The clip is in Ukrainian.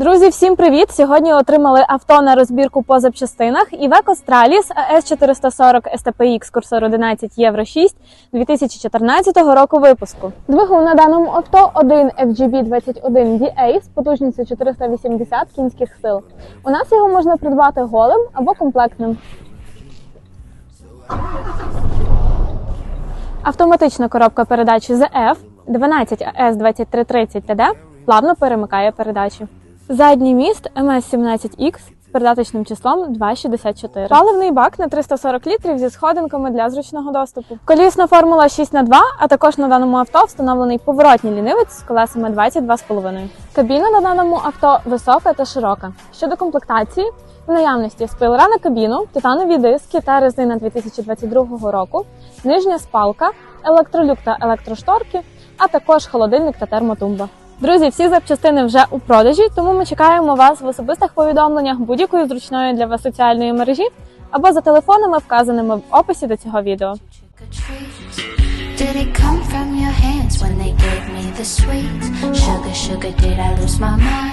Друзі, всім привіт! Сьогодні отримали авто на розбірку по запчастинах Iveco Stralis AS 440 STPX курсор 11 Євро 6 2014 року випуску. Двигун на даному авто 1 FGB 21 DA з потужністю 480 кінських сил. У нас його можна придбати голим або комплектним. Автоматична коробка передач ZF 12 AS 2330 TD плавно перемикає передачі. Задній міст МС-17X з передаточним числом 264. Паливний бак на 340 літрів зі сходинками для зручного доступу. Колісна формула 6х2, а також на даному авто встановлений поворотній лінивець з колесами 22,5. Кабіна на даному авто висока та широка. Щодо комплектації, в наявності спойлера на кабіну, титанові диски та резина 2022 року, нижня спалка, електролюк та електрошторки, а також холодильник та термотумба. Друзі, всі запчастини вже у продажі, тому ми чекаємо вас в особистих повідомленнях будь-якої зручної для вас соціальної мережі або за телефонами, вказаними в описі до цього відео. Sugar, sugar, did I lose my mind?